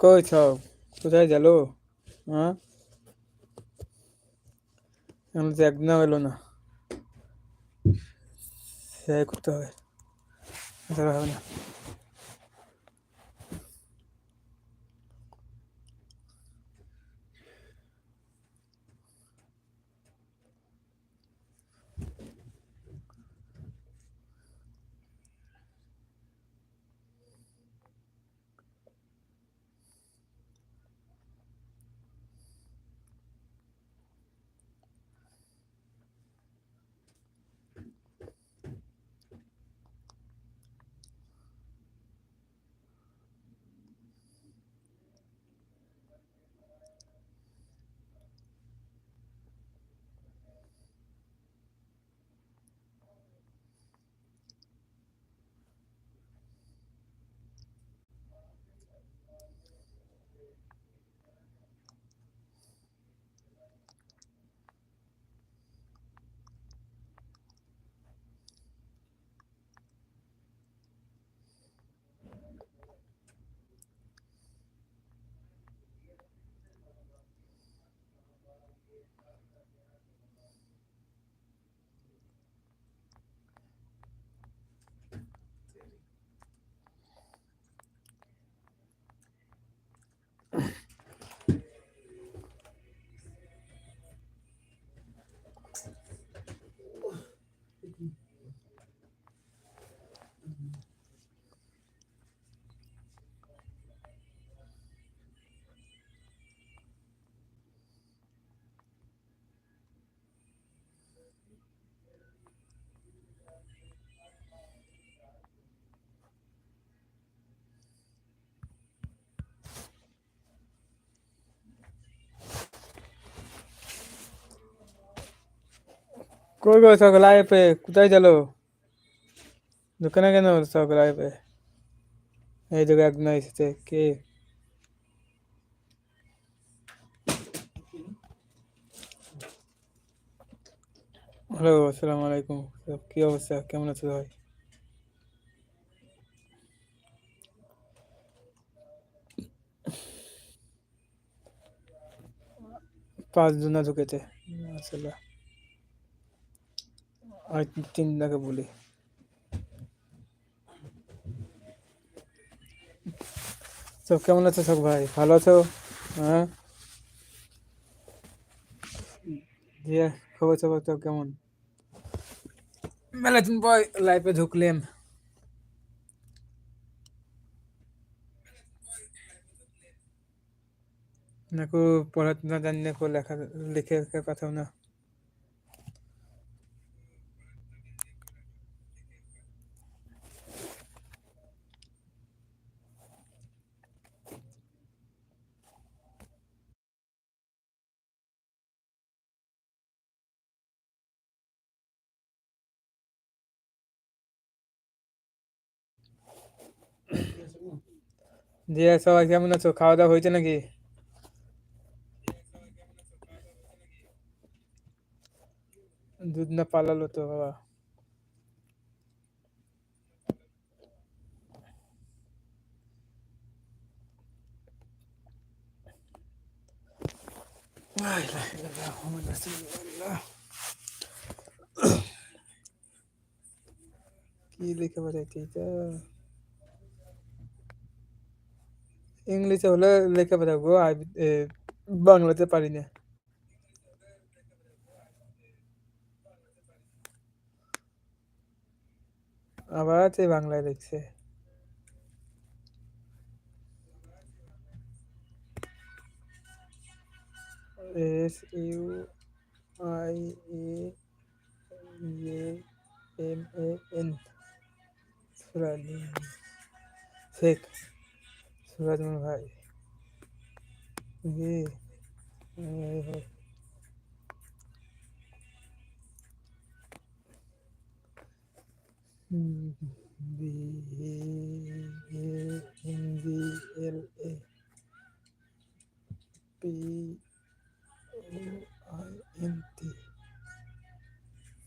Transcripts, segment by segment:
কই সব কোথায় গেল? হ্যাঁ? আমি তো একদিনও এলো না। সে করতে হবে। হবে না। কই গো সকাল আয় পে কোথায় গেল দোকানে কেন সকাল আয় পে এই জায়গায় একদিন এসেছে কে হ্যালো আসসালামু আলাইকুম সব কি অবস্থা কেমন আছো ভাই পাঁচ জনা ঢুকেছে আসলে আর তিন জনাকে বলি। সব কেমন আছো সব ভাই? ভালো আছো? হ্যাঁ? দিয়ে খবর সব কেমন? মেলা দিন পর লাইফে ঢুকলাম না কো পড়াশোনা জানি না লেখা, লিখে পাঠাও না দিয়ে সবাই কেমন আছো খাওয়া দাওয়া হয়েছে নাকি? দুধ না পালালো তো বাবা। লা ইলাহা ইল্লাল্লাহ মুহাম্মাদুর রাসূলুল্লাহ কি লিখে পাঠাইছে এটা ইংলিশে হলে লিখে পাঠাবো আর বাংলাতে পারি না আবার আছে বাংলায় লিখছে। S, U, I A, M, A, N. Sheikh Suraj ভাই জি এই হোক। হুম, B A N G L A P U I N T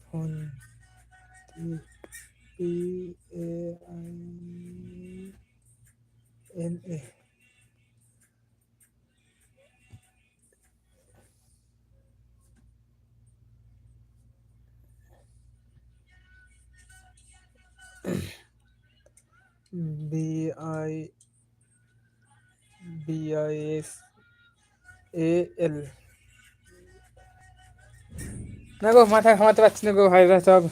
phone না গো মাথায় ঘামাতে পারছি না গো ভাইরা সব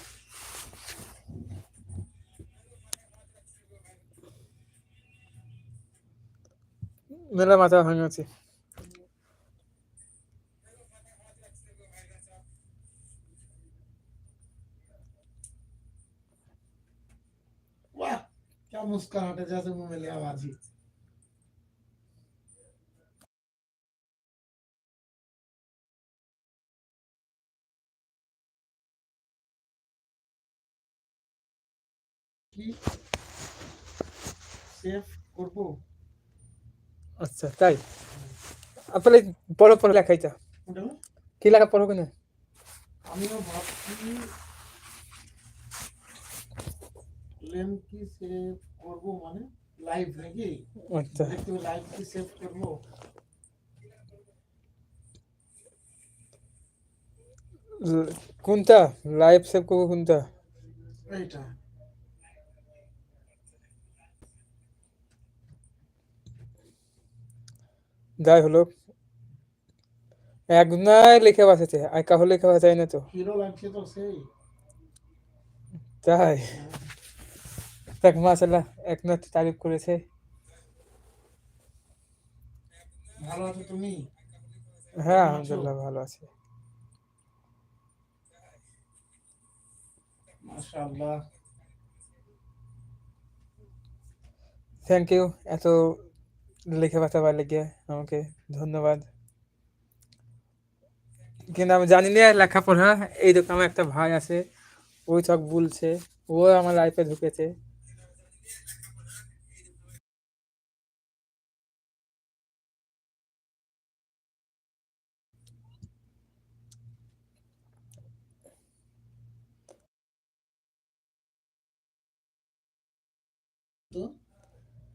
মেলা মাথা ভাঙাচ্ছে वाह क्या मुस्कुराहट है जैसे मुंह में लिया आवाज কি সেভ করব? আচ্ছা তাই? আপনি পড়ো পড়ো লেখাইটা কি লেখা পড়ো কেন? আমিও ভাবছি লেম কি সেভ করব মানে লাইভ নাকি? আচ্ছা। একটু লাইভ কি সেভ করব কোনটা? লাইভ সেভ করব কোনটা? এইটা। যাই হলো এক নাই লিখে বসেছে আর কাহো লিখে যায় না তো। তাই। দেখ মাসাল্লাহ এক না তারিফ করেছে। ভালো আছো তুমি? হ্যাঁ আলহামদুলিল্লাহ ভালো আছে। মাশাআল্লাহ। থ্যাংক ইউ এত লিখে পাঠাবার লেগে আমাকে। ধন্যবাদ। কিন্তু আমি জানি না লেখাপড়া। এই দোকানে আমার একটা ভাই আছে ওই সব বলছে, ও আমার লাইফে ঢুকেছে।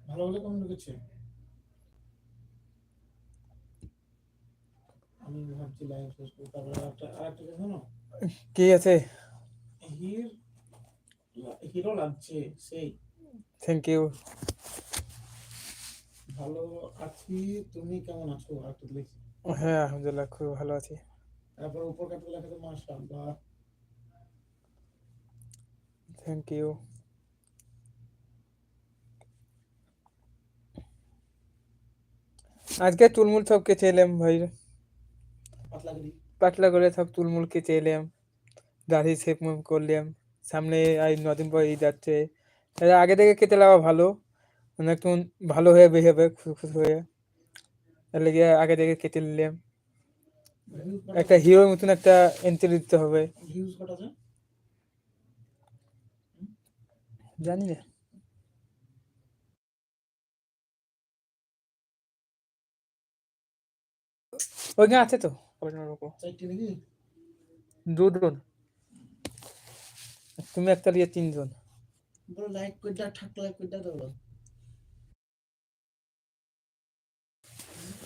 ভালো ভালো কেমন লেগেছে আমি ভাবছি লাইভ শেষ করি তারপরে একটা আরেকটা শোনো কি আছে? হির হিরো লাগছে সেই। থ্যাংক ইউ ভালো আছি তুমি কেমন আছো? আরেকটা লিখছি হ্যাঁ আলহামদুলিল্লাহ খুব ভালো আছি। তারপর উপর কাটতে লেখা তো মাশাআল্লাহ। থ্যাংক ইউ আজকে তুলমুল সব কেচে এলাম ভাই। পাতলা করে। সব তুলমুল কেচে এলাম দাড়ি শেপ মুভ করলাম সামনে আই নদিন পর ঈদ যাচ্ছে আগে থেকে কেটে নেওয়া ভালো মানে একটু ভালো হয়ে খুশ হয়ে। এর লেগে আগে থেকে কেটে নিলাম। একটা হিরোর মতন একটা এন্ট্রি দিতে হবে। জানি না। ওইখানে আছে তো? দুজন। তুমি একটা দিয়ে তিনজন। বলো লাইক কইটা ঠাক লাইক কইটা দাও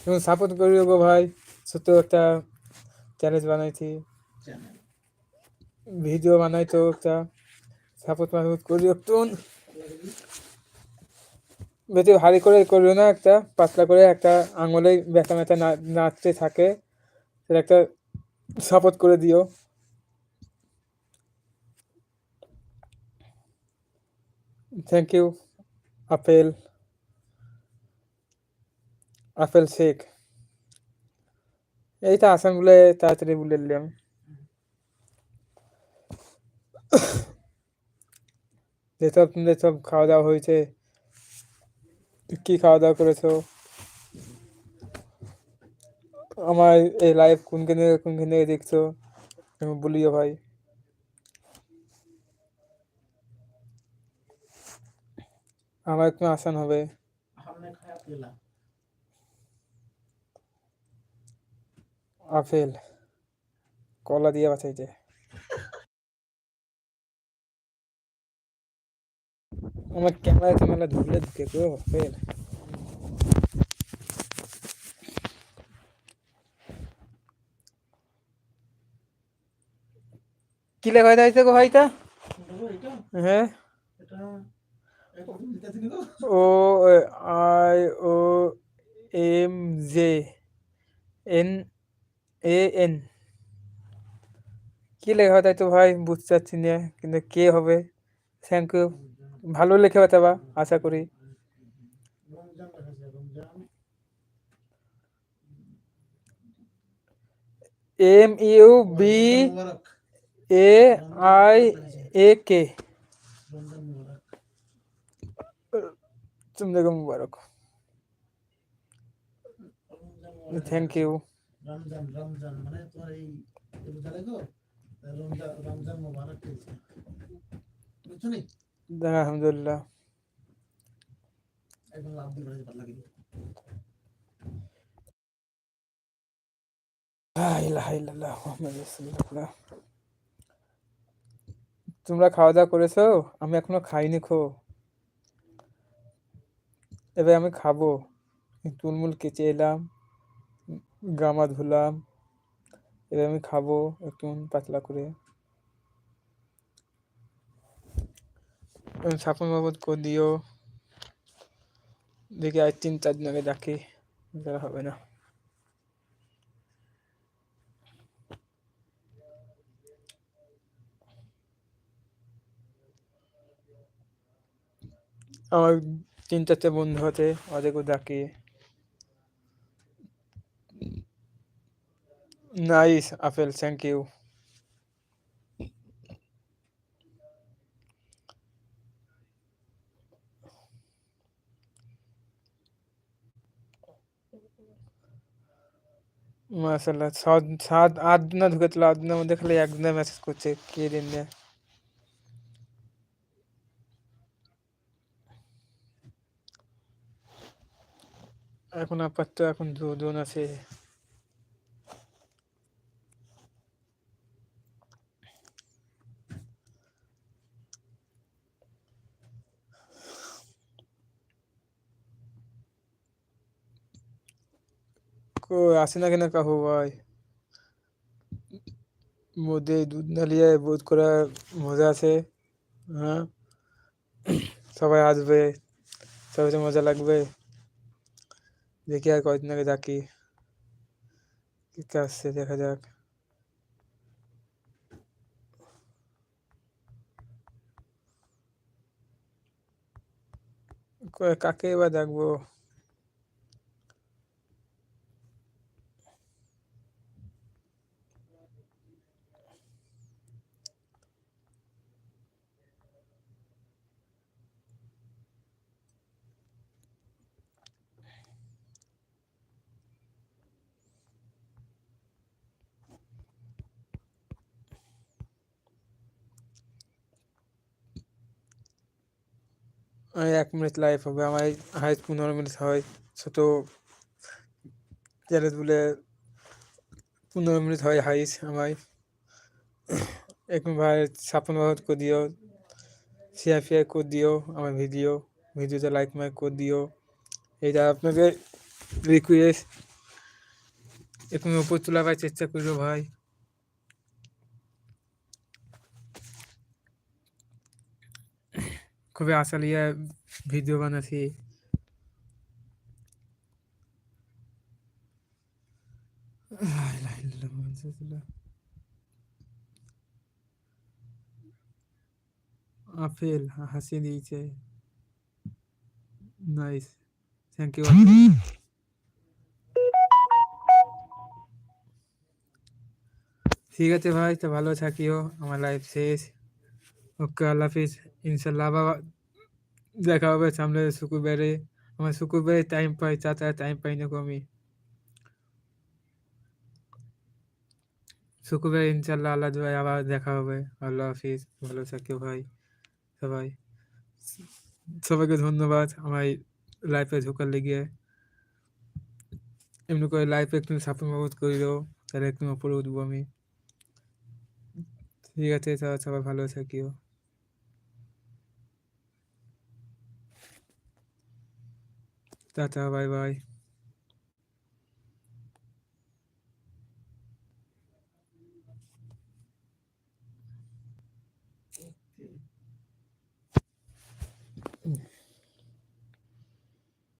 তুমি সাপোর্ট করিও গো ভাই। ছোট একটা চ্যালেঞ্জ বানাইছি। ভিডিও বানাই তো একটা। সাপোর্ট মাপোর্ট করিও একটু। বেশি ভারী করে করিও না একটা পাতলা করে একটা আঙুলে ব্যথা না নাচতে থাকে। সেটা একটা সাপোর্ট করে দিও। Thank you Apel. Apple Sheikh এইটা আসান বলে তাড়াতাড়ি বলে দিলাম। যেসব সব খাওয়া দাওয়া হয়েছে, কি খাওয়া দাওয়া করেছ? আমার এই লাইফ কোন কেন কোন কেন দেখছ? বলিও ভাই। আমার একটু আসান হবে। আপেল। কলা দিয়ে বাঁচাইছে আমার ক্যামেরা ক্যামেরা ধুলে ঢুকে তো আপেল। কি লেখা হয়েছে গো ভাইটা? হ্যাঁ। O I, O, M, J, N, A, N. কি লেখা হয় তাই তো ভাই, বুঝতে পারছি না, কিন্তু কে হবে? Thank you. ভালো লেখা হতে বা, আশা করি। M, U, B A I A K জিন্দাগা মুবারক থ্যাংক ইউ রমজান রমজান মানে তোর এই বুঝালে তো আলহামদুলিল্লাহ তোমরা খাওয়া দাওয়া করেছ? আমি এখনও খাইনি খো। এবার আমি খাব। তুলমুল কেচে এলাম গামা ধুলাম, এবার আমি খাব একটু পাতলা করে। সাপন বাবদ করে দিও। দেখি আজ তিন চার দিন আগে ডাকি হবে না। আমার তিন চারটে বন্ধু আছে ওদেরকেও ডাকি নাইস আপেল থ্যাংক ইউ মাশাল্লাহ সাত সাত আট দিনে ঢুকেছিল আট দিনের মধ্যে খালি একদিনে মেসেজ করছে কে দিন নিয়ে এখন আপাতত এখন দুজন আছে। আসে না কেন কাহু ভাই? মধ্যে দুধ না লিয়ে বোধ করা মজা আছে হ্যাঁ? সবাই আসবে, সবাই মজা লাগবে। দেখি আর কয়দিন আগে ডাকি কি কে আসছে দেখা যাক কয় কাকে এবার ডাকবো এক মিনিট লাইভ হবে, আমার হাইট পনেরো মিনিট হয়। ছোট চ্যালেঞ্জ বলে পনেরো মিনিট হয় হাইস আমার এখন ভাই ছাপ্পান্ন ভাগ করে দিও শেয়ার ফেয়ার করে দিও, আমার ভিডিও ভিডিওতে লাইক মাইক করে দিও। এটা আপনাকে রিকোয়েস্ট এখন উপর তোলাবার চেষ্টা করব ভাই। খুবই আশা লিয়ে ভিডিও বানাচ্ছি লা ইলাহা ইল্লাল্লাহ মুহাম্মাদুর রাসূলুল্লাহ। আপেল হাসি দিয়েছে নাইস থ্যাংক ইউ ঠিক আছে ভাই তো ভালো থাকিও আমার লাইফ শেষ ওকে আল্লাহ হাফিজ ইনশাল্লাহ বাবা দেখা হবে সামনে শুক্রবারে আমার শুক্রবারে টাইম পাই তাছাড়া টাইম পাই না গো আমি শুক্রবারে ইনশাল্লাহ আল্লাহ দুয়ায় আবার দেখা হবে আল্লাহ হাফিজ ভালো থাকিও ভাই সবাই সবাইকে ধন্যবাদ আমার লাইফে ঢোকার লেগে এমনি করে লাইফে একটু সাপোর্ট মাপোর্ট করে দেবো তাহলে একটু উপরে উঠবো আমি ঠিক আছে সবাই সবাই ভালো থাকিও Tata, bye bye.